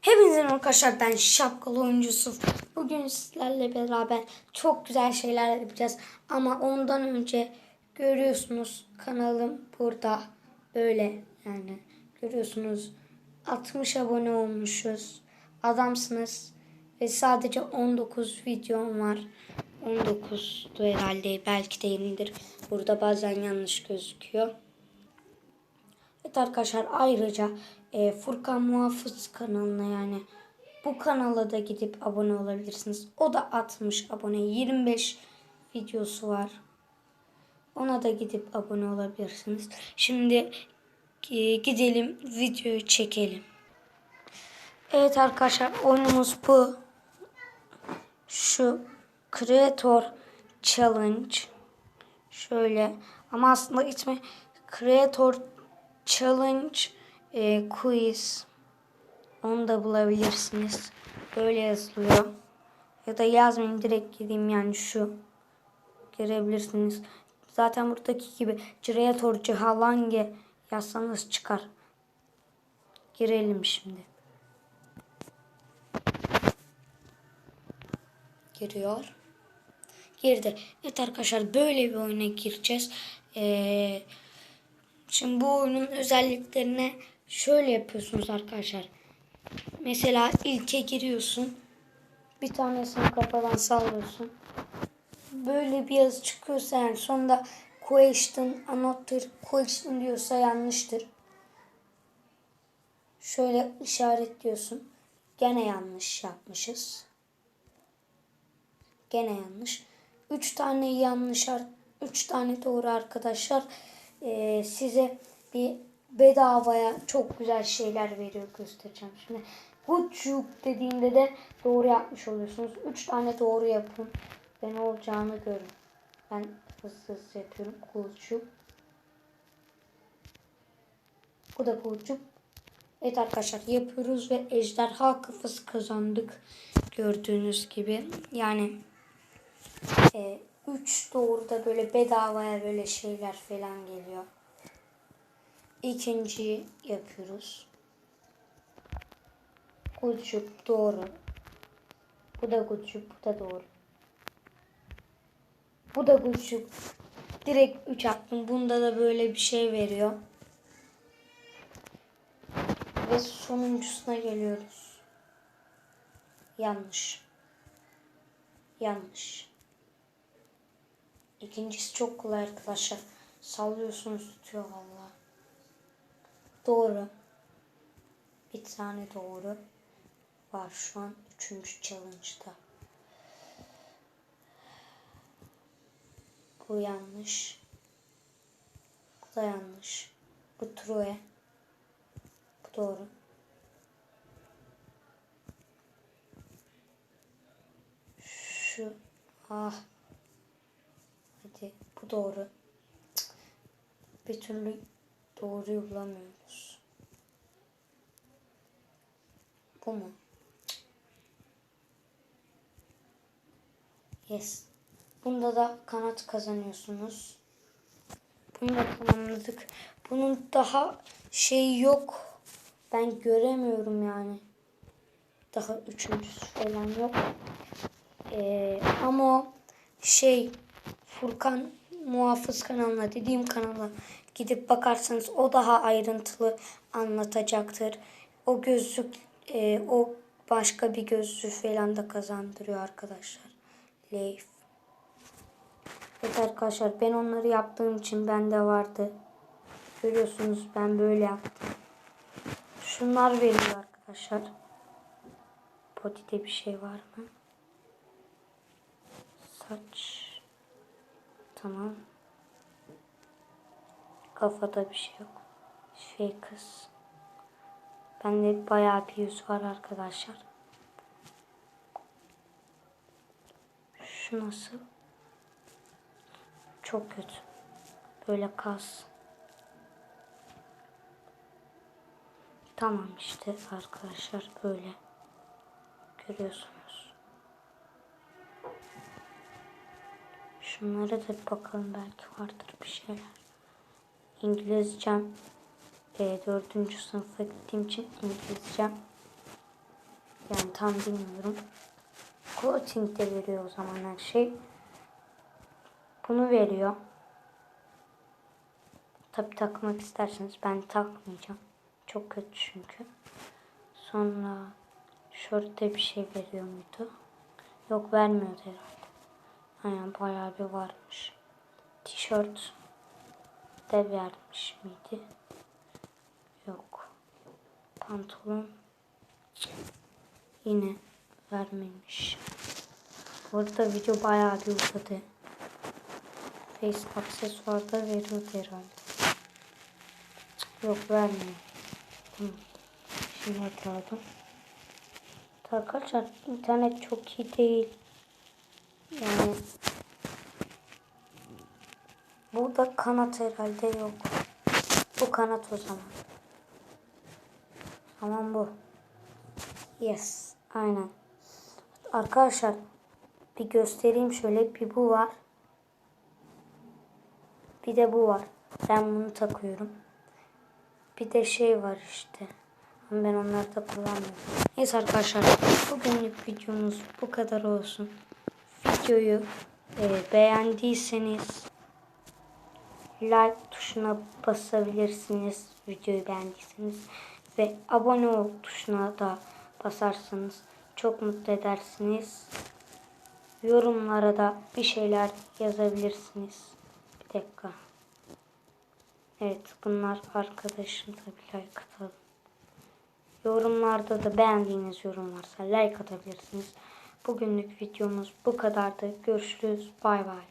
Hepinize arkadaşlar ben şapkalı oyuncusu. Bugün sizlerle beraber çok güzel şeyler yapacağız. Ama ondan önce görüyorsunuz kanalım burada böyle yani görüyorsunuz 60 abone olmuşuz. Adamsınız ve sadece 19 videom var. 19'du herhalde belki de 20'dir. Burada bazen yanlış gözüküyor. Evet arkadaşlar ayrıca e, Furkan Muhafız kanalına yani bu kanala da gidip abone olabilirsiniz. O da 60 abone 25 videosu var. Ona da gidip abone olabilirsiniz. Şimdi e, gidelim videoyu çekelim. Evet arkadaşlar oyunumuz bu. Şu Creator Challenge. Şöyle ama aslında ismi Creator Challenge e, Quiz. Onu da bulabilirsiniz. Böyle yazılıyor. Ya da yazmayayım direkt gideyim yani şu. Görebilirsiniz. Zaten buradaki gibi Creator Cihalange yazsanız çıkar. Girelim şimdi. Giriyor. Girdi. Evet arkadaşlar böyle bir oyuna gireceğiz. Eee Şimdi bu oyunun özelliklerine şöyle yapıyorsunuz arkadaşlar. Mesela ilke giriyorsun. Bir tanesini kafadan sallıyorsun. Böyle bir yazı çıkıyorsa yani sonunda question, another question diyorsa yanlıştır. Şöyle işaretliyorsun. Gene yanlış yapmışız. Gene yanlış. Üç tane yanlış, üç tane doğru arkadaşlar e, size bir bedavaya çok güzel şeyler veriyor göstereceğim şimdi. Gucuk dediğinde de doğru yapmış oluyorsunuz. 3 tane doğru yapın ve ne olacağını görün. Ben hızlı hızlı yapıyorum. Gucuk. Bu da gucuk. Evet arkadaşlar yapıyoruz ve ejderha kafası kazandık. Gördüğünüz gibi. Yani e, 3 doğru da böyle bedavaya böyle şeyler falan geliyor. İkinciyi yapıyoruz. Gucuk doğru. Bu da gucuk, bu da doğru. Bu da gucuk. Direkt 3 attım. Bunda da böyle bir şey veriyor. Ve sonuncusuna geliyoruz. Yanlış. Yanlış. İkincisi çok kolay arkadaşlar. Sallıyorsunuz tutuyor valla. Doğru. Bir tane doğru var şu an üçüncü challenge'da. Bu yanlış. Bu da yanlış. Bu true. Bu doğru. Şu ah Hadi bu doğru. Bir türlü doğruyu bulamıyoruz. Bu mu? Yes. Bunda da kanat kazanıyorsunuz. Bunu da tamamladık. Bunun daha şey yok. Ben göremiyorum yani. Daha üçüncüsü falan yok. Ee, ama şey Furkan Muhafız kanalına dediğim kanala gidip bakarsanız o daha ayrıntılı anlatacaktır. O gözlük e, o başka bir gözlük falan da kazandırıyor arkadaşlar. Leif. Evet arkadaşlar ben onları yaptığım için bende vardı. Görüyorsunuz ben böyle yaptım. Şunlar veriyor arkadaşlar. Body'de bir şey var mı? Saç. Tamam. Kafada bir şey yok. Şey kız. Bende bayağı bir yüz var arkadaşlar. Şu nasıl? Çok kötü. Böyle kas. Tamam işte arkadaşlar böyle. Görüyorsunuz. Şunlara da bakalım belki vardır bir şeyler. İngilizcem e, dördüncü sınıfa gittiğim için İngilizcem Yani tam bilmiyorum. Coating de veriyor o zaman her şey. Bunu veriyor. Tabi takmak isterseniz ben takmayacağım. Çok kötü çünkü. Sonra şortte bir şey veriyor muydu? Yok vermiyordu herhalde. Aynen bayağı bir varmış. Tişört de vermiş miydi? Yok. Pantolon yine vermemiş. Burada video bayağı bir uzadı. Face aksesuar da veriyordu herhalde. Yok vermiyor. Şimdi hatırladım. Arkadaşlar internet çok iyi değil. Yani burada kanat herhalde yok. Bu kanat o zaman. Tamam bu. Yes. Aynen. Arkadaşlar bir göstereyim şöyle. Bir bu var. Bir de bu var. Ben bunu takıyorum. Bir de şey var işte. Ama ben onları da kullanmıyorum. Neyse arkadaşlar. Bugünlük videomuz bu kadar olsun. Videoyu e, beğendiyseniz like tuşuna basabilirsiniz. Videoyu beğendiyseniz. Ve abone ol tuşuna da basarsanız çok mutlu edersiniz. Yorumlara da bir şeyler yazabilirsiniz. Bir dakika. Evet bunlar arkadaşım tabi like atalım. Yorumlarda da beğendiğiniz yorum varsa like atabilirsiniz. Bugünlük videomuz bu kadardı. Görüşürüz. Bay bay.